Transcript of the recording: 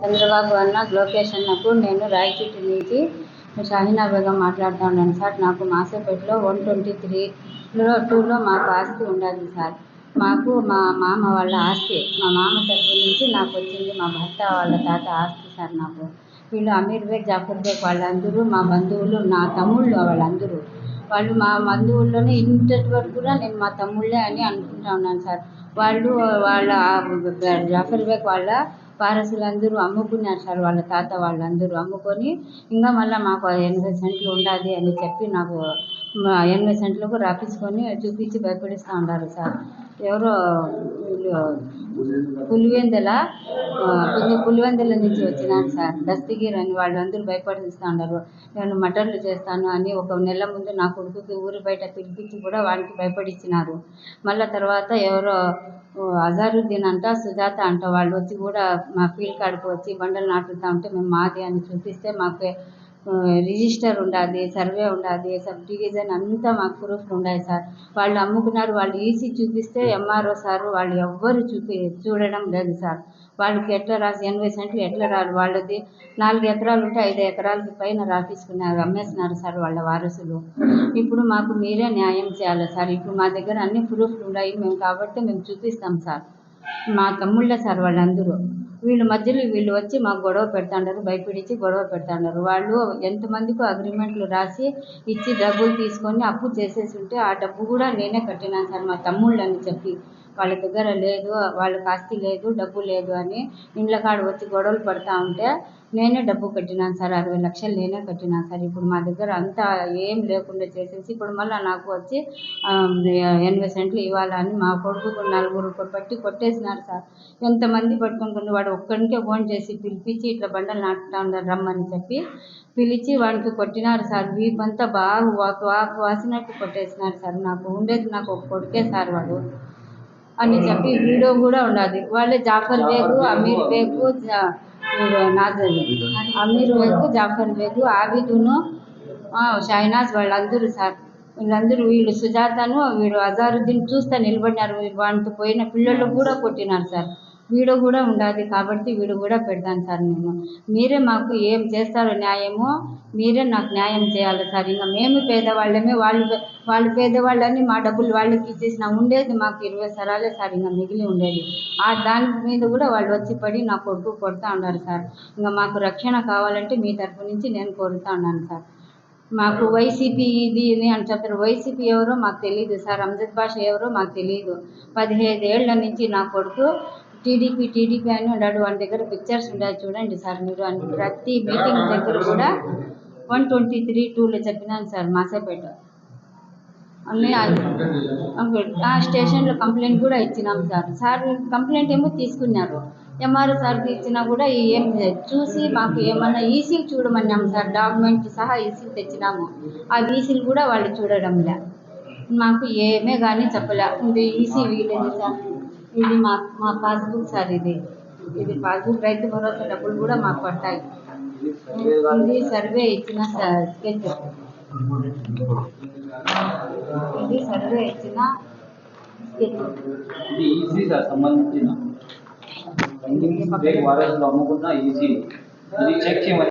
చంద్రబాబు అన్న లోకేష్ అన్నకు నేను రాయచోటి నుంచి షాహీనా బేగం మాట్లాడుతూ ఉన్నాను సార్. నాకు మాసేపేటలో వన్ ట్వంటీ త్రీలో టూలో మాకు ఆస్తి ఉండాలి సార్. మాకు మా మామ వాళ్ళ ఆస్తి. మా మామ తరఫు నుంచి నాకు వచ్చింది మా భర్త వాళ్ళ తాత ఆస్తి సార్ నాకు. వీళ్ళు అమీర్ బేగ్ జాఫర్ బేగ్ వాళ్ళందరూ మా బంధువులు నా తమ్ముళ్ళు వాళ్ళందరూ. వాళ్ళు మా బంధువుల్లోనే ఇంతటి వరకు కూడా నేను మా తమ్ముళ్ళే అని అనుకుంటా ఉన్నాను సార్. వాళ్ళు వాళ్ళ జాఫర్ బేగ్ వాళ్ళ పారసులందరూ అమ్ముకున్నారు సార్ వాళ్ళ తాత వాళ్ళందరూ అమ్ముకొని ఇంకా మళ్ళీ మాకు ఎనభై సెంట్లు ఉండాలి అని చెప్పి నాకు ఎనభై సెంట్లకు రాపించుకొని చూపించి భయపడిస్తూ ఉన్నారు సార్. ఎవరో వీళ్ళు పులివెందుల కొంచెం పులివెందల నుంచి వచ్చినాను సార్. దస్తగిరి అని వాళ్ళందరూ భయపడిస్తూ ఉన్నారు. నేను మటన్లు చేస్తాను అని ఒక నెల ముందు నా కొడుకుకి ఊరి బయట పిలిపించి కూడా వాడికి భయపడిచ్చినారు. మళ్ళీ తర్వాత ఎవరో అజారుద్దీన్ అంట సుజాత అంట వాళ్ళు వచ్చి కూడా మా ఫీల్డ్ కాడికి వచ్చి బండలు నాటుతా ఉంటే మేము మాది అని చూపిస్తే మాకు రిజిస్టర్ ఉండాలి సర్వే ఉండాలి సబ్ డివిజన్ అంతా మాకు ప్రూఫ్లు ఉన్నాయి సార్. వాళ్ళు అమ్ముకున్నారు వాళ్ళు ఈసీ చూపిస్తే ఎంఆర్ఓ సార్ వాళ్ళు ఎవ్వరు చూపి చూడడం లేదు సార్. వాళ్ళకి ఎట్లా రాసి ఎనభై సెంట్లు ఎట్లా రారు వాళ్ళది నాలుగు ఎకరాలు ఉంటే ఐదు ఎకరాలకి పైన రాపించుకున్నారు అమ్మేస్తున్నారు సార్ వాళ్ళ వారసులు. ఇప్పుడు మాకు మీరే న్యాయం చేయాలి సార్. ఇప్పుడు మా దగ్గర అన్ని ప్రూఫ్లు ఉన్నాయి మేము కాబట్టి మేము చూపిస్తాం సార్. మా తమ్ముళ్ళే సార్ వాళ్ళందరూ. వీళ్ళు మధ్యలో వీళ్ళు వచ్చి మాకు గొడవ పెడతాండారు భయపెడిచి గొడవ పెడతాండారు. వాళ్ళు ఎంతమందికి అగ్రిమెంట్లు రాసి ఇచ్చి డబ్బులు తీసుకొని అప్పు చేసేసి ఉంటే ఆ డబ్బు కూడా నేనే కట్టినాను సార్ మా తమ్ముళ్ళని చెప్పి. వాళ్ళ దగ్గర లేదు వాళ్ళకి ఆస్తి లేదు డబ్బు లేదు అని ఇండ్ల కాడ వచ్చి గొడవలు పడతా ఉంటే నేనే డబ్బు కట్టినాను సార్ అరవై లక్షలు నేనే కట్టినాను సార్. ఇప్పుడు మా దగ్గర అంతా ఏం లేకుండా చేసేసి ఇప్పుడు మళ్ళీ నాకు వచ్చి ఎనభై సెంట్లు ఇవ్వాలని మా కొడుకు నలుగురు పట్టి కొట్టేసినారు సార్. ఎంతమంది పట్టుకొని వాడు ఒక్కడికే ఫోన్ చేసి పిలిపించి ఇట్లా బండలు నాటుతా ఉన్నారు రమ్మని చెప్పి పిలిచి వాడికి కొట్టినారు సార్. వీపంతా బాగా వాకు వాకు వాసినట్టు కొట్టేసినారు సార్. నాకు ఉండేది నాకు ఒక కొడుకే సార్ వాడు. అని చెప్పి హీరో కూడా ఉన్నది వాళ్ళే జాఫర్ బేగు అమీర్ బేగు వీడు నాజర్. అమీర్ బేగు జాఫర్ బేగు ఆబిదును షైనాజ్ వాళ్ళందరూ సార్. వీళ్ళందరూ వీళ్ళు సుజాతను వీడు అజారుద్దీన్ చూస్తే నిలబడినారు. వాడితో పోయిన పిల్లలు కూడా కొట్టినారు సార్. వీడియో కూడా ఉండాలి కాబట్టి వీడు కూడా పెడతాను సార్ నేను. మీరే మాకు ఏం చేస్తారో న్యాయమో మీరే నాకు న్యాయం చేయాలి సార్. ఇంకా మేము పేదవాళ్ళమే వాళ్ళు పే- వాళ్ళు పేదవాళ్ళని మా డబ్బులు వాళ్ళకి ఇచ్చేసిన ఉండేది మాకు ఇరవై సరాలే సార్ ఇంకా మిగిలి ఉండేది. ఆ దాని మీద కూడా వాళ్ళు వచ్చి పడి నా కొడుకు కొడుతూ ఉన్నారు సార్. ఇంకా మాకు రక్షణ కావాలంటే మీ తరపు నుంచి నేను కోరుతా ఉన్నాను సార్. మాకు వైసీపీ ఇది ఇది అని చెప్తారు వైసీపీ ఎవరో మాకు తెలియదు సార్. అంజద్ భాష ఎవరో మాకు తెలియదు పదిహేను ఏళ్ళ నుంచి నా కొడుకు టీడీపీ టీడీపీ అని ఉన్నాడు వాడి దగ్గర పిక్చర్స్ ఉన్నాయి చూడండి సార్ మీరు. అని ప్రతి మీటింగ్ దగ్గర కూడా వన్ ట్వంటీ త్రీ టూలో చెప్పినాను సార్ మాసేపేట ఆ స్టేషన్లో కంప్లైంట్ కూడా ఇచ్చినాం సార్. సార్ కంప్లైంట్ ఏమో తీసుకున్నారు. ఎంఆర్ఓ సార్కి ఇచ్చినా కూడా ఏం చూసి మాకు ఏమన్నా ఈసీలు చూడమన్నాం సార్. డాక్యుమెంట్ సహా ఈసీలు తెచ్చినాము. ఆ ఈసీలు కూడా వాళ్ళు చూడడం లే మాకు ఏమే కానీ చెప్పలే. ఈసీ వీళ్ళది సార్. ఇది మా మా పాస్బుక్ సార్ ఇది. ఇది పాస్బుక్ రైతు భరోసా డబ్బులు కూడా మాకు పడతాయి ఇది సర్వే ఇచ్చిన స్కెచ్. ఇది సర్వే ఇచ్చిన స్కెచ్. ఇది ఈజీ సార్ సంబంధించిన. వారసులు అమ్ముకున్న ఈజీ. ఇది చెక్ చేయమని